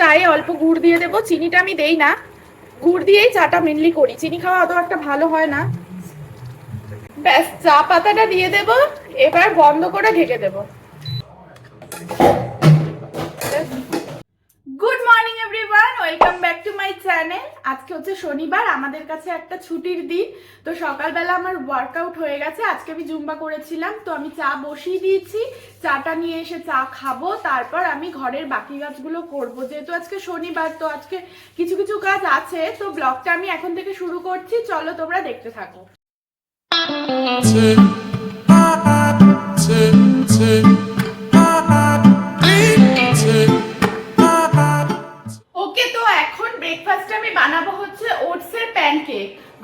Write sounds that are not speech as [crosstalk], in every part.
চায়ে অল্প গুড় দিয়ে দেবো, চিনিটা আমি দেই না। গুড় দিয়েই চাটা মেনলি করি। চিনি খাওয়া অত একটা ভালো হয় না। ব্যাস, চা পাতাটা দিয়ে দেব, এবার বন্ধ করে ঢেকে দেব। Good morning everyone welcome back to my channel আজকে হচ্ছে শনিবার, আমাদের কাছে একটা ছুটির দিন। তো সকালবেলা আমার ওয়ার্কআউট হয়ে গেছে, আজকে আমি জুম্বা করেছিলাম, তো আমি চা বসিয়ে দিয়েছি, চাটা নিয়ে এসে চা খাব, তারপর আমি ঘরের বাকি কাজগুলো করব। যেহেতু আজকে শনিবার, তো আজকে কিছু কিছু কাজ আছে, তো ব্লগটা আমি এখন থেকে শুরু করছি, চলো তোমরা দেখতে থাকো।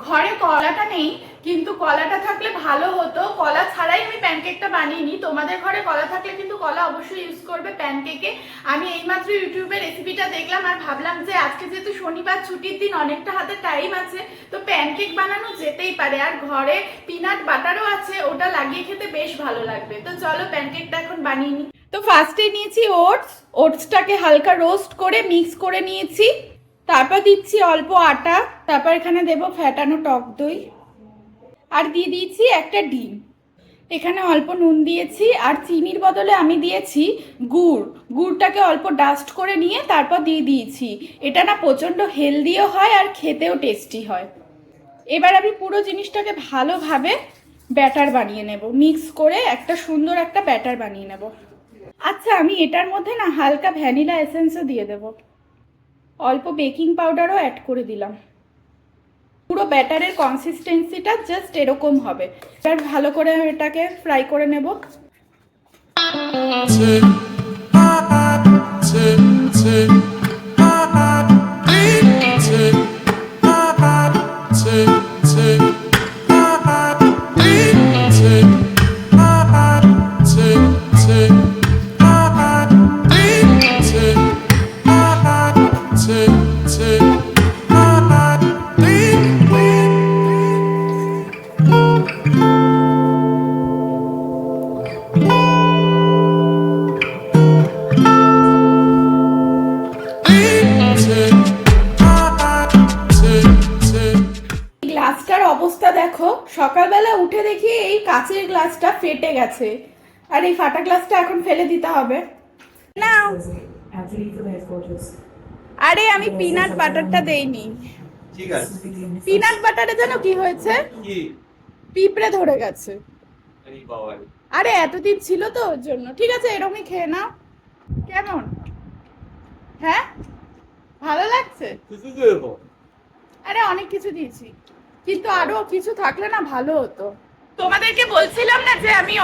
ঘরে কলাটা নেই, কিন্তু কলাটা থাকলে ভালো হতো। কলা ছাড়াই আমি প্যানকেকটা বানিয়ে নিই তোমাদের ঘরে কলা থাকলে কিন্তু কলা অবশ্যই ইউজ করবে প্যানকেকে আমি এইমাত্র ইউটিউবে রেসিপিটা দেখলাম আর ভাবলাম যে আজকে যেহেতু শনিবার, ছুটির দিন, অনেকটা হাতে টাইম আছে, তো প্যানকেক বানানো যেতেই পারে। আর ঘরে পিনাট বাটারও আছে, ওটা লাগিয়ে খেতে বেশ ভালো লাগবে। তো চলো প্যানকেকটা এখন বানিয়ে নিই তো ফার্স্টে নিয়েছি ওটস ওটসটাকে হালকা রোস্ট করে মিক্স করে নিয়েছি। তারপর দিচ্ছি অল্প আটা, তারপর এখানে দেব ফ্যাটানো টক দই। আর দিয়ে দিয়েছি একটা ডিম। এখানে অল্প নুন দিয়েছি, আর চিনির বদলে আমি দিয়েছি গুড়। গুড়টাকে অল্প ডাস্ট করে নিয়ে তারপর দিয়ে দিয়েছি। এটা না প্রচণ্ড হেলদিও হয় আর খেতেও টেস্টি হয়। এবার আমি পুরো জিনিসটাকে ভালোভাবে ব্যাটার বানিয়ে নেব। মিক্স করে একটা সুন্দর একটা ব্যাটার বানিয়ে নেব। আচ্ছা আমি এটার মধ্যে না হালকা ভ্যানিলা এসেন্সও দিয়ে দেব। অল্প বেকিং পাউডারও অ্যাড করে দিলাম। পুরো ব্যাটারের কনসিস্টেন্সিটা জাস্ট এরকম হবে। এবার ভালো করে এটাকে ফ্রাই করে নেব। গ্লাসটার দেখো সকালবেলা উঠে দেখি এই কাচের গ্লাসটা ফেটে গেছে। আর এই ফাটা গ্লাসটা এখন ফেলে দিতে হবে। না. আরে আমি পিনাট বাটারটা দেইনি। ঠিক আছে। পিনাট বাটারে যেন কি হয়েছে? কি? পিঁপড়ে ধরে গেছে। আরে এতদিন ছিল তো ওর জন্য। ঠিক আছে এরকমই খেয়ে নাও। কেমন? হ্যাঁ? ভালো লাগছে? আরে অনেক কিছু দিয়েছি। কিন্তু আরও কিছু থাকলে না ভালো হতো। তোমাদেরকে বলছিলাম না যে আমি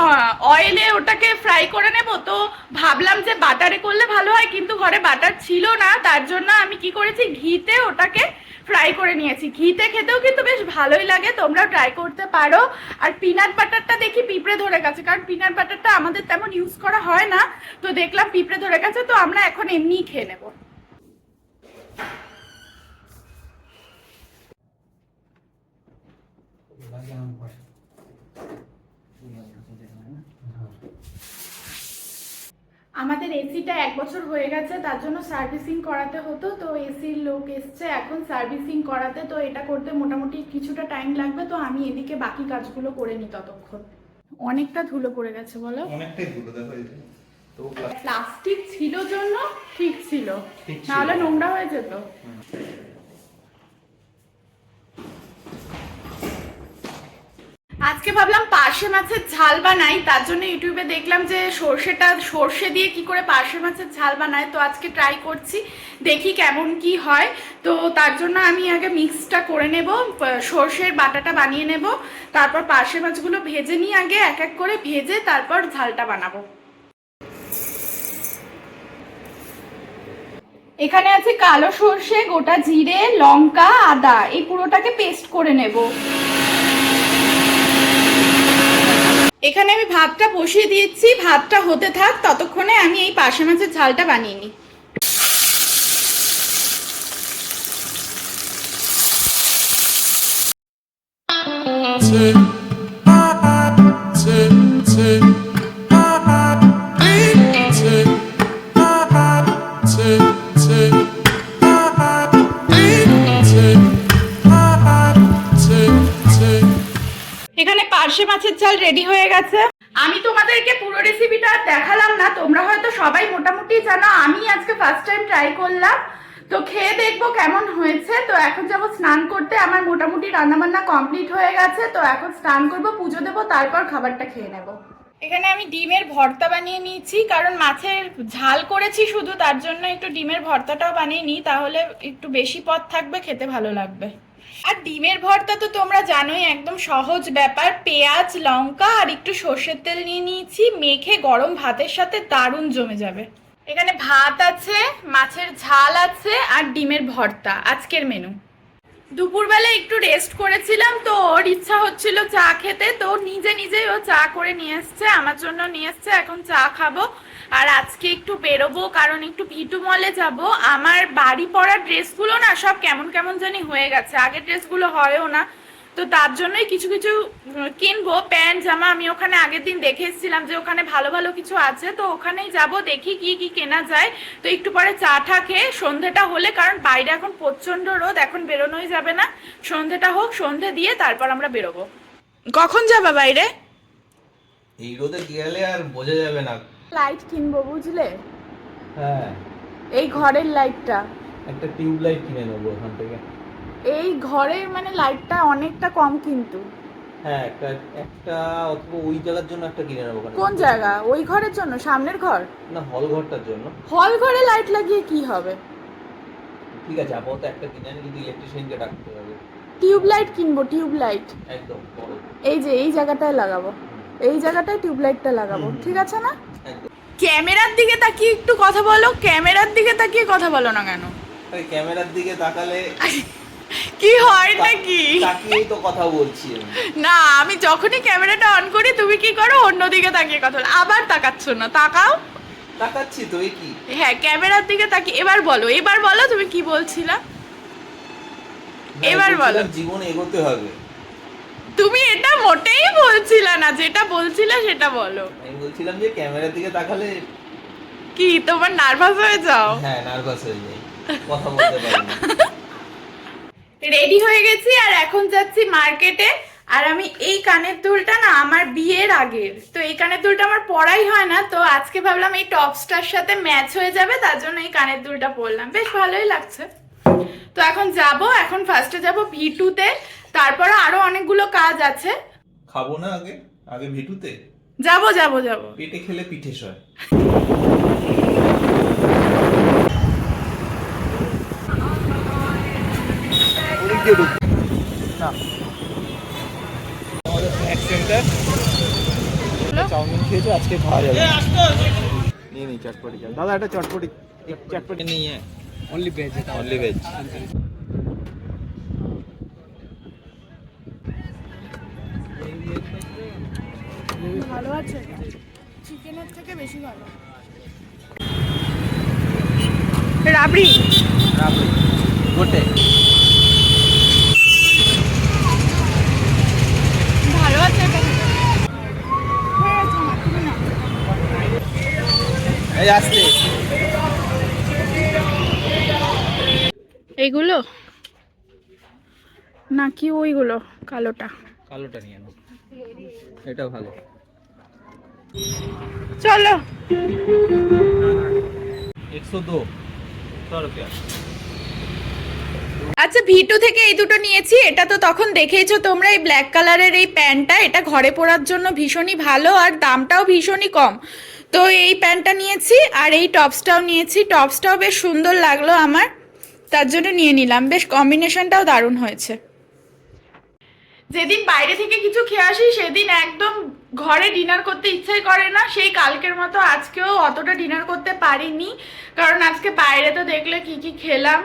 অয়েলে ওটাকে ফ্রাই করে নেব, তো ভাবলাম যে বাটারে করলে ভালো হয়, কিন্তু ঘরে বাটার ছিল না, তার জন্য আমি কি করেছি, ঘিতে ওটাকে ফ্রাই করে নিয়েছি। ঘিতে খেতেও কিন্তু বেশ ভালোই লাগে তোমরা ট্রাই করতে পারো। আর পিনাট বাটারটা দেখি পিঁপড়ে ধরে গেছে, কারণ পিনাট বাটারটা আমাদের তেমন ইউজ করা হয় না। তো দেখলাম পিঁপড়ে ধরে গেছে, তো আমরা এখন এমনিই খেয়ে নেব। আমাদের এসিটা এক বছর হয়ে গেছে তার জন্য সার্ভিসিং করাতে হতো তো এসির লোক এসছে এখন সার্ভিসিং করাতে তো এটা করতে মোটামুটি কিছুটা টাইম লাগবে তো আমি এদিকে বাকি কাজগুলো করে নিই ততক্ষণ। অনেকটা ধুলো পড়ে গেছে বলো? অনেকটাই দূরে দেখো এই যে। তো প্লাস্টিক ছিল জন্য ঠিক ছিল। ঠিক ছিল। নাহলে নোংরা হয়ে যেত। আজকে ভাবলাম পার্শে মাছের ঝাল বানাই, তার জন্য ইউটিউবে দেখলাম যে সর্ষেটা, সর্ষে দিয়ে কি করে পার্শে মাছের ঝাল বানায় তো আজকে ট্রাই করছি, দেখি কেমন কি হয়। তো তার জন্য আমি আগে মিক্সটা করে নেব সর্ষের বাটাটা বানিয়ে নেব, তারপর পার্শে মাছগুলো ভেজে নিই আগে এক এক করে ভেজে তারপর ঝালটা বানাবো। এখানে আছে কালো সর্ষে, গোটা জিরে, লঙ্কা, আদা, এই পুরোটাকে পেস্ট করে নেব। এখানে আমি ভাতটা বসিয়ে দিয়েছি, ভাতটা হতে থাক, ততক্ষণে আমি এই পাশে মাছের ঝালটা বানিয়ে নিই। Take পার্শে মাছের ঝাল রেডি হয়ে গেছে। আমি তোমাদেরকে পুরো রেসিপিটা দেখালাম না, তোমরা হয়তো সবাই মোটামুটি জানো আমি আজকে ফার্স্ট টাইম ট্রাই করলাম। তো খেয়ে দেখব কেমন হয়েছে। তো এখন যাব স্নান করতে, আমার মোটামুটি রান্নাবান্না কমপ্লিট হয়ে গেছে। তো এখন স্নান করব, পুজো দেবো, তারপর খাবারটা খেয়ে নেব। এখানে আমি ডিমের ভর্তা বানিয়ে নিয়েছি, কারণ মাছের ঝাল করেছি শুধু, তার জন্য একটু ডিমের ভর্তাটাও বানিয়ে নিই, তাহলে একটু বেশি পদ থাকবে, খেতে ভালো লাগবে। আর ডিমের ভর্তা তো তোমরা জানোই, একদম সহজ ব্যাপার। পেঁয়াজ, লঙ্কা আর একটু সর্ষের তেল নিয়ে নিয়েছি, মেখে গরম ভাতের সাথে দারুণ জমে যাবে। এখানে ভাত আছে, মাছের ঝাল আছে আর ডিমের ভর্তা, আজকের মেনু দুপুরবেলা একটু রেস্ট করেছিলাম, তো ওর ইচ্ছা হচ্ছিল চা খেতে, তো নিজে নিজেই ও চা করে নিয়ে এসছে, আমার জন্য নিয়ে এসছে, এখন চা খাব। আর আজকে একটু বেরোবো, কারণ একটু ভিটু মলে যাব। আমার বাড়ি পরা ড্রেসগুলো না সব কেমন কেমন জানি হয়ে গেছে, আগের ড্রেসগুলো হয়ও না। তো তার জন্যই কিছু কিছু কিনবো। প্যান্ট জামা আমি ওখানে আগের দিন দেখে এসেছিলাম যে ওখানে ভালো ভালো কিছু আছে। তো ওখানেই যাব দেখি কি কি কেনা যায়। তো একটু পরে চা টা খেয়ে সন্ধেটা হলে কারণ বাইরে এখন প্রচণ্ড রোদ এখন বেরোনোই যাবে না। সন্ধেটা হোক সন্ধে দিয়ে তারপর আমরা বেরোবো। কখন যাবা বাইরে? এই রোদে গেলে আর বোঝা যাবে না। লাইট কিনবো বুঝলে? হ্যাঁ। এই ঘরের লাইটটা একটা টিউব লাইট কিনে নেব ওখান থেকে। এই ঘরের মানে লাইটটা অনেকটা কম কিন্তু। হ্যাঁ একটা একটা অথবা ওই জায়গার জন্য একটা কিনে নেব কোন জায়গা? ওই ঘরের জন্য? সামনের ঘর? না হল ঘরটার জন্য। হল ঘরে লাইট লাগিয়ে কি হবে? ঠিক আছে আপাতত একটা কিনে আনি কিন্তু ইলেকট্রিশিয়ানকে ডাকতে হবে। টিউব লাইট কিনবো টিউব লাইট একদম এই যে এই জায়গাটায় লাগাবো। এই জায়গাটায় টিউব লাইটটা লাগাবো। ঠিক আছে না? ক্যামেরার দিকে তাকিয়ে একটু কথা বলো। ক্যামেরার দিকে তাকিয়ে কথা বলো না কেন? ক্যামেরার দিকে তাকালে কি হয় নাকি? তাকিয়েই তো কথা বলছি না আমি যখনই ক্যামেরাটা অন করি তুমি কি করো অন্যদিকে তাকিয়ে কথা বলো। আবার তাকাচ্ছ না তাকাও। তাকাচ্ছি তো কি? হ্যাঁ ক্যামেরার দিকে তাকিয়ে এবার বলো এবার বলো তুমি কি বলছিলা? এবার বলো। জীবনে এগোতে হবে। তুমি এটা মোটেই বলছিলা না যেটা বলছিলে সেটা বলো। আমি বলছিলাম যে ক্যামেরার দিকে তাকালে কি তোমার নার্ভাস হয়ে যাও? হ্যাঁ নার্ভাস হয়ে যাই। কথা বলতে পারি না। [laughs] রেডি হয়ে গেছি আর এখন যাচ্ছি মার্কেটে আর আমি এই কানের দুলটা না আমার বিয়ের আগের। তো এই কানের দুলটা আমার পড়াই হয় না তো আজকে ভাবলাম এই টপসটার সাথে ম্যাচ হয়ে যাবে তার জন্য এই কানের দুলটা পরলাম। বেশ ভালোই লাগছে। তো এখন যাব এখন ফার্স্টে যাব ভি টুতে তারপরে আরও অনেকগুলো কাজ আছে। খাব না আগে? আগে ভিটুতে? যাব যাব যাব। পেটে খেলে পিঠে সয় চাউমিন খেয়েছো আজকে খাওয়া যাবে। নিয়ে নি চটপটি দাদা একটা চটপটি চটপটি নিয়ে অনলি ভেজ অনলি ভেজ ভালো আছে? চিকেনের থেকে বেশি ভালো। রাবড়ি গোটে ভালো আছে এটা হয়ে গেছে আমার, তুমি নাও। এই আসতে এইগুলো? নাকি ওইগুলো কালোটা? কালোটা নিয়ে এটা ভালো। চলো। আচ্ছা ভিটু থেকে এই দুটো নিয়েছি এটা তো তখন দেখেইছো তোমরা এই ব্ল্যাক কালারের এই প্যান্টটা এটা ঘরে পরার জন্য ভীষণই ভালো আর দামটাও ভীষণই কম। তো এই প্যান্টটা নিয়েছি আর এই টপসটাও নিয়েছি। টপসটাও বেশ সুন্দর লাগল আমার। তার জন্য নিয়ে নিলাম। বেশ কম্বিনেশনটাও দারুণ হয়েছে। যেদিন বাইরে থেকে কিছু খেয়ে আসি, সেদিন একদম ঘরে ডিনার করতে ইচ্ছাই করে না। সেই কালকের মতো আজকেও অতটা ডিনার করতে পারিনি। কারণ আজকে বাইরে তো দেখলে কি কি খেলাম।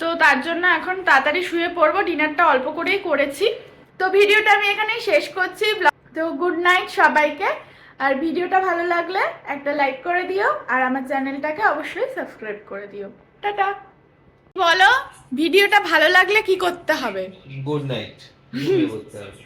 তো তার জন্য এখন তাড়াতাড়ি শুয়ে পড়ব। ডিনারটা অল্প করেই করেছি। তো ভিডিওটা আমি এখানেই শেষ করছি। তো গুড নাইট সবাইকে। আর ভিডিওটা ভালো লাগলে একটা লাইক করে দিও আর আমার চ্যানেলটাকে অবশ্যই সাবস্ক্রাইব করে দিও। টাটা। বলো ভিডিওটা ভালো লাগলে কি করতে হবে? গুড নাইট হবে